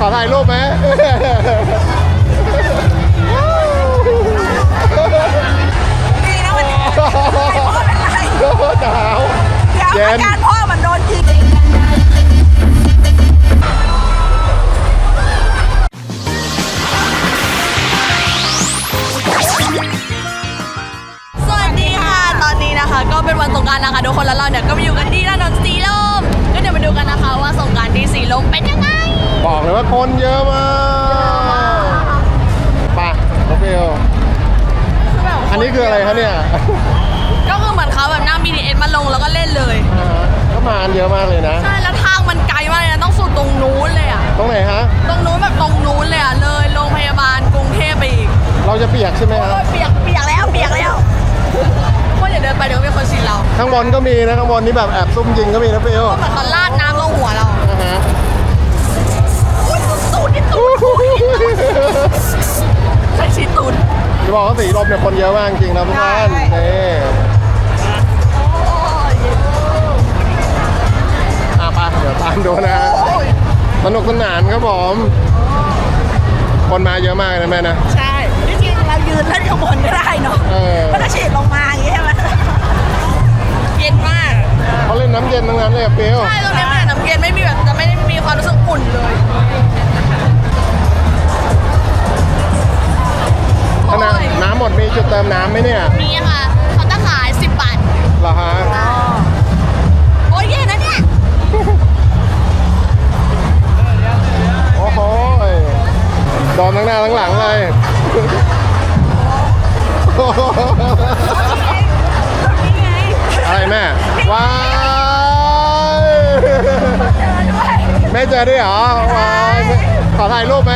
ขอถ่ายรูปไหมดีนะวันนี้ไม่เป็นไรหนาวเดี๋ยวเย็อานการพ่อมันโดนยิงสวัสดีค่ะ ตอนนี้นะคะ ก็เป็นวันสงกรารนะคะทุกคนแล้วเราเนี่ยก็มาอยู่กันที่ถนนสีลม คนเยอะมากไปน้องฟิวคือแบบอันนี้คืออะไรคะเนี่ยก็คือเหมือนเขาแบบนั่ง BTS มาลงแล้วก็เล่นเลยอ่าฮะก็มากันเยอะมากเลยนะ ใช่ แล้วทางมันไกลมากเลยนะ ต้องสุดตรงนู้นเลยอะตรงไหนฮะ ตรงนู้นแบบตรงนู้นเลยอะเลยโรงพยาบาลกรุงเทพไปอีกเราจะเปียกใช่ไหมโอ้ฮะยเปียกเปียกแล้วเปียกแล้วคนอย่าเดินไปเดี๋ยวมีคนฉีดเรา ข้างบนก็มีนะข้างบนนี่แบบแอบซุ่มยิงก็มีนะฟิวก็เหมือนเขาลาดน้ำล ใครฉีดตูดจะบอกว่าสีลมเนี่ยคนเยอะมากจริงๆนะทุกท่านใช่นี่โอ้ยอะไปเดี๋ยวตามดูนะฮะโอ้ยสนุกสนานครับผม คนมาเยอะมากนะแม่นะ โดนทั้งหน้าทั้งหลังเลยอะไรแม่ว้ายแม่เจอด้วยเหรอว้ายขอถ่ายรูปไหม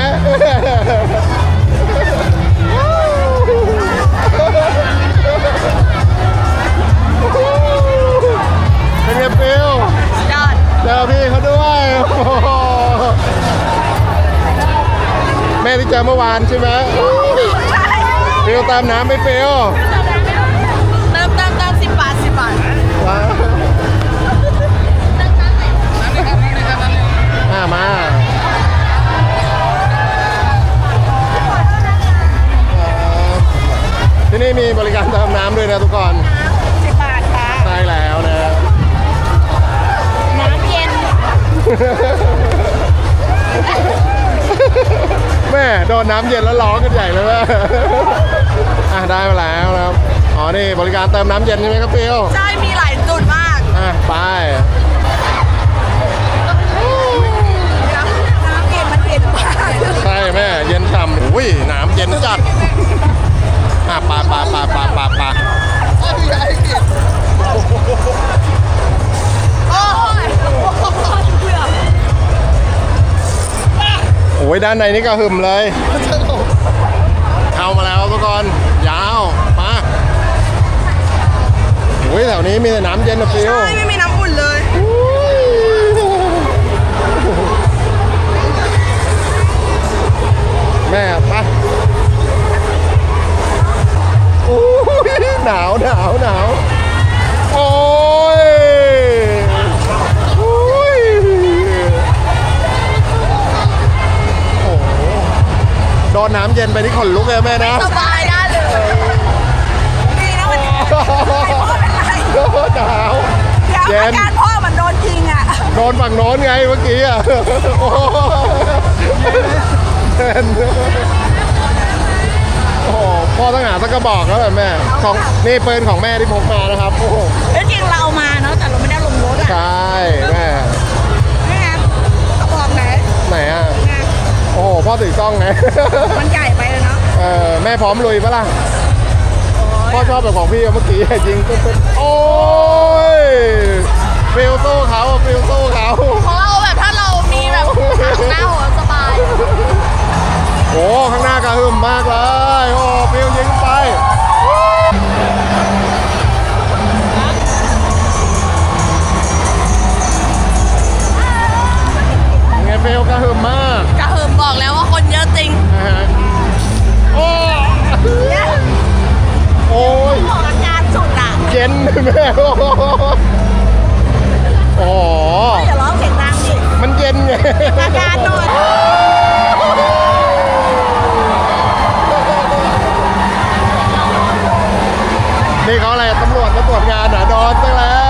เป็นไงฟิลยอดเจอพี่ ที่เจอเมื่อวานใช่ไหมฟิลตามน้ำไปฟิลเติมเติมเติมสิบบาทสิบบาทว้าวอ่ามาที่นี่มีบริการเติมน้ำด้วยนะทุกคน นน้ำเย็นแล้วร้องกันใหญ่เลยแม่อะได้มาแล้วนะครับ อ๋อ นี่บริการเติมน้ำเย็นใช่ไหมครับฟิลใช่ มีหลายจุดมาก อะไปน้ำเย็นมันเย็นมาก ใช่แม่ เย็นฉ่ำอุ้ยน้ำเย็นจัด ด้านในนี่ก็หึมเลยเข้ามาแล้วทุกคนยาวมาโอ้ยแถวนี้มีแต่น้ำเย็นนะฟิลใช่ไม่มีน้ำอุ่นเลยแม่ไปโอ้ยหนาวหนาวหนาว เย็นไปที่ขนลุกเลยแม่นะสบายได้เลยดีนะวันนี้ไม่เป็นไรโดนหนาวเดี๋ยวเย็อานการพ่อมันโดนยิงอะโดนฝั่งโน้นไงเมื่อกี้อะโอ้เย็นโอ้โหพ่อต้องหาสักกระบอกแล้วแบบแม่ของนี่ปืนของแม่ที่พกมานะครับโอ้โหแล้วจริงเราเอามาเนาะแต่เราไม่ได้ลงรถอะใช่แม่นี่ไงกระบอกไหนไหนอะไงโอ้โห พ่อถือกล้องไง มันใหญ่ ออแม่พร้อมลุยปะล่ะพ่อชอบแบบของพี่เมื่อกี้จริงตุ๊ดๆโอ้ นแม่โอ้โหอ๋อ อย่าร้องเสียงดังดิมันเย็นไง อาการหน่อยนี่เขาอะไรตำรวจมาตรวจงานเหรอโดนตั้งแล้ว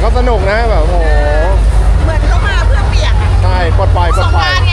เขาสนุกนะแบบโอ้โห เหมือนเขามาเพื่อเปียกอะใช่ปลดปล่อยปลดปล่อราย นต์ไง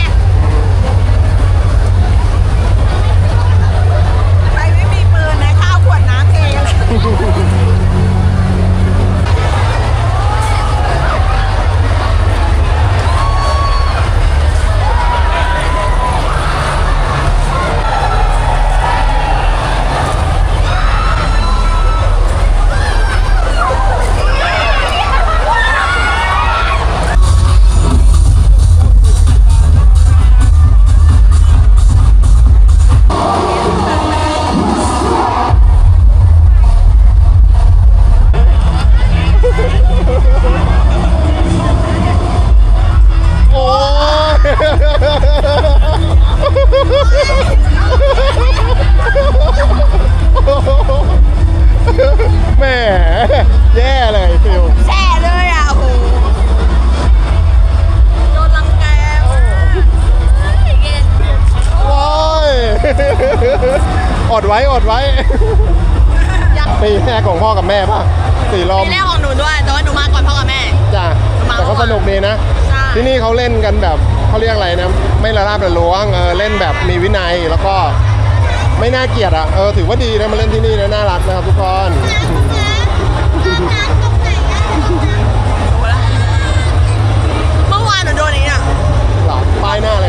ที่นี่เขาเล่นกันแบบเขาเรียกอะไรนะไม่ละลาบละล้วงเออเล่นแบบมีวินัยแล้วก็ไม่น่าเกลียดอะเออถือว่าดีนะมาเล่นที่นี่นะน่ารักนะครับทุกคนเมื่อวานหนูโดนนี้อะหลับป้ายหน้าเลย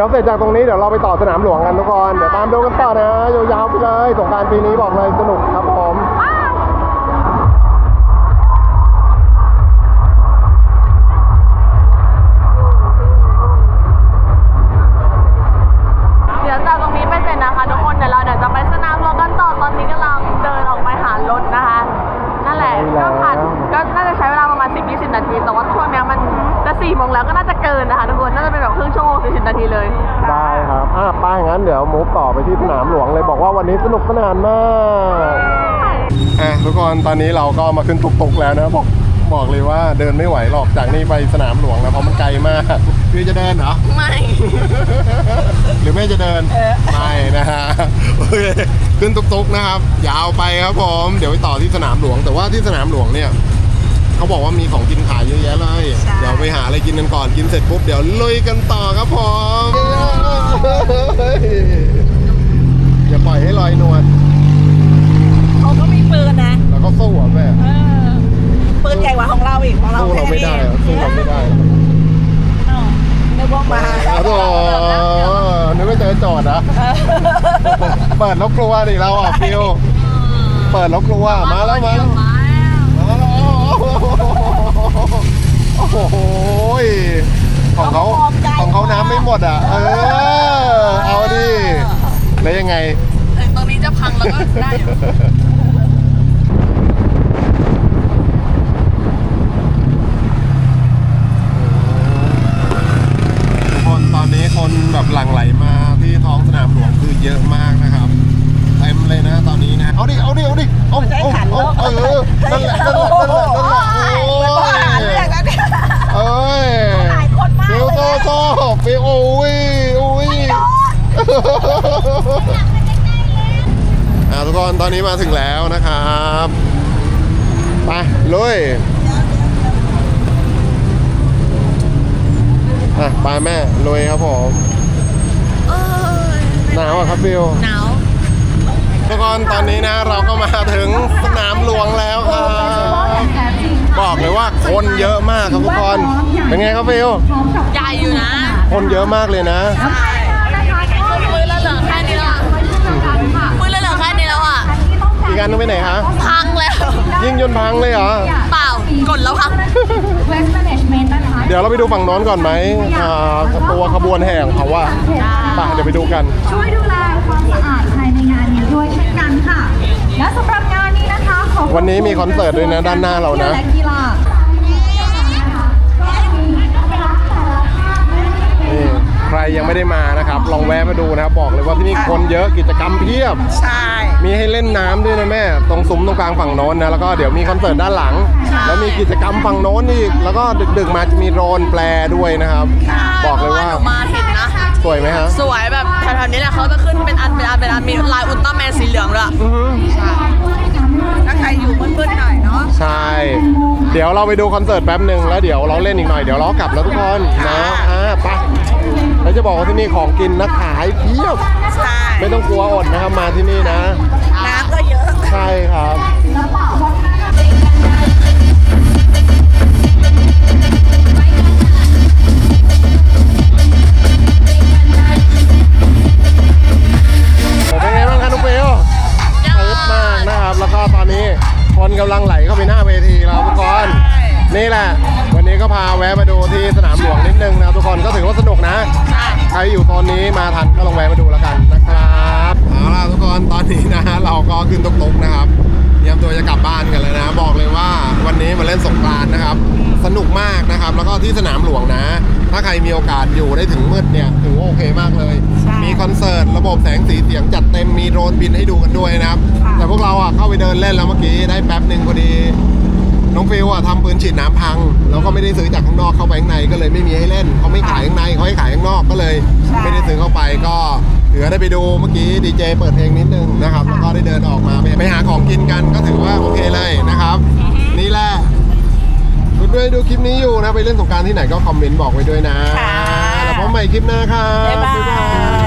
ดี๋ยวเสร็จจากตรงนี้เดี๋ยวเราไปต่อสนามหลวงกันทุกคน เดี๋ยวตามดูกันต่อนะยาวๆไปเลยสงการปีนี้บอกเลยสนุกครับผม แล้วก็น่าจะเกินนะคะทุกคน น่าจะเป็นแบบครึ่งชั่วโมง40นาทีเลย ได้ครับ อะไป้ายงั้นเดี๋ยวมูฟต่อไปที่สนามหลวงเลยบอกว่าวันนี้สนุกสนานมาก อะทุกคนตอนนี้เราก็มาขึ้นตุกๆแล้วนะบอกบอกเลยว่าเดินไม่ไหวหรอกจากนี่ไปสนามหลวงนะเพราะมันไกลมากพี่จะเดินเหรอ ไม่ หรือไม่จะเดิน ไม่นะฮะโอเคขึ้นตุกๆนะครับ ยาวไปครับผม เดี๋ยวไปต่อที่สนามหลวง แต่ว่าที่สนามหลวงเนี่ย เขาบอกว่ามีของกินขายเยอะแยะเลยเดี๋ยวไปหาอะไรกินกันก่อนกินเสร็จปุ๊บเดี๋ยวลุยกันต่อครับผมอย่าปล่อยให้ลอยนวลเขาก็มีปืนนะ แล้วก็สู้อะแม่เออ ปืนใหญ่กว่าของเราอีกของเราสู้เราไม่ได้อะสู้เราไม่ได้เออนึกว่ามาอ้าวโธ่นึกว่าเจอโจอดนะ เปิดแล้วกลัวดิเราอะฟิว เปิดแล้วกลัว มาแล้วมาแล้วมาแล้ว โอ้โหของเขาของเขาน้ำไม่หมดอะ เออ เอาดิ แล้วยังไงถึงตรงนี้จะพังแล้วก็ได้อยู่ทุกคนตอนนี้คนแบบหลั่งไหลมาที่ท้องสนามหลวงคือเยอะมากนะครับเต็มเลยนะตอนนี้นะ เอาดิ เอาดิ เอาดิ เอาเอาเอาเออนั่นแหละนั่นแหละนั่นแหละนั่นแหละโอ้ หาเรื่อง ย แล้วเนี่ย เอ้ย หลายคนมาก ฟิว เล โซ่ ยโซ่ฟิวโอ้ยโอ้ยอ่าทุกคนตอนนี้มาถึงแล้วนะครับไปลุยอะไปแม่ลุยครับผมเอ้ยหนาวอะครับฟิวหนาวทุกคนตอนนี้นะเราก็มาถึงสนามหลวงแล้วครับบอกเลยว่าคนเยอะมากครับทุกคนเป็นไงครับฟิวใหญ่อยู่นะ คนเยอะมากเลยนะมือละเหลือแค่นี้แล้วอะมือเหลือแค่นี้แล้วอะ อีกอันนึงไปไหนคะ พังแล้ว ยิ่งยนต์พังเลยเหรอ เปล่ากดแล้วพัง Waste Management นะคะเดี๋ยวเราไปดูฝั่งโน้นก่อนไหมอ่าตัวขบวนแห่ของเขาว่าไปเดี๋ยวไปดูกัน ช่วยดูแลความสะอาดภายในงานนี้ด้วยเช่นกันค่ะ และสำหรับงานนี้นะคะขอวันนี้มีคอนเสิร์ตด้วยนะด้านหน้าเรานะ และกีฬา ใครรยังไม่ได้มานะครับ ลองแวะมาดูนะครับ บอกเลยว่าที่นี่คนเยอะกิจกรรมเพียบ ใช่ มีให้เล่นน้ำด้วยนะแม่ ตรงซุ้มตรงกลางฝั่งโน้นนะ แล้วก็เดี๋ยวมีคอนเสิร์ตด้านหลังแล้วมีกิจกรรมฝั่งโน้นอีก แล้วก็ดึกๆมาจะมีโดรนแปลด้วยนะครับบอกเลยว่าหนูมาเห็นนะ สวยไหมฮะสวยแบบแถวๆนี้แหละเขาจะขึ้นเป็นอันเป็นอันเป็นอันมีลายอุลตร้าแมนสีเหลืองด้วย อือฮึถ้าใครอยู่มืดๆหน่อยเนาะ ใช่ เดี๋ยวเราไปดูคอนเสิร์ตแป๊บหนึ่งแล้วเดี๋ยวเราเล่นอีกหน่อยเดี๋ยวเรากลับแล้วทุกคนนะอ่าไป แล้วจะบอกว่าที่นี่ของกินนะขายเพียบใช่ไม่ต้องกลัวอดนะครับมาที่นี่นะ น้ำก็เยอะ ใช่ครับผมเป็นไงบ้างครับนุ๊กเบลเติร์มากนะครับ แล้วก็ตอนนี้คนกำลังไหลเข้าไปหน้าเวทีแล้วทุกคนนี่แหละ วันนี้ก็พาแวะมาดูที่สนามหลวงนิดนึงนะครับทุกคนก็ถือว่าสนุกนะ ใครอยู่โซนนี้มาทันก็ลองแวะมาดูแล้วกันนะครับเอาล่ะทุกคนตอนนี้นะฮะเราก็ขึ้นตุกๆนะครับเตรียมตัวจะกลับบ้านกันแล้วนะ บอกเลยว่าวันนี้มาเล่นสงกรานต์นะครับ สนุกมากนะครับ แล้วก็ที่สนามหลวงนะ ถ้าใครมีโอกาสอยู่ได้ถึงมืดเนี่ยถือว่าโอเคมากเลยใช่มีคอนเสิร์ตระบบแสงสีเสียงจัดเต็มมีโดรนบินให้ดูกันด้วยนะครับค่ะแต่พวกเราอะเข้าไปเดินเล่นแล้วเมื่อกี้ได้แป๊บหนึ่งพอดี น้องฟิวอะทำปืนฉีดน้ำพัง แล้วก็ไม่ได้ซื้อจากข้างนอกเข้าไปข้างในก็เลยไม่มีให้เล่นเขาไม่ขายข้างในเขาให้ขายข้างนอกก็เลยใช่ไม่ได้ซื้อเข้าไปก็เหลือได้ไปดูเมื่อกี้ดีเจเปิดเพลงนิดนึงนะครับแล้วก็ได้เดินออกมาไปไปหาของกินกันก็ถือว่าโอเคเลยนะครับ นี่แหละคุณด้วยดูคลิปนี้อยู่นะไปเล่นสงกรารที่ไหนก็คอมเมนต์บอกไว้ด้วยนะค่ะแล้วพบใหม่คลิปหน้าครับบ๊ายบาย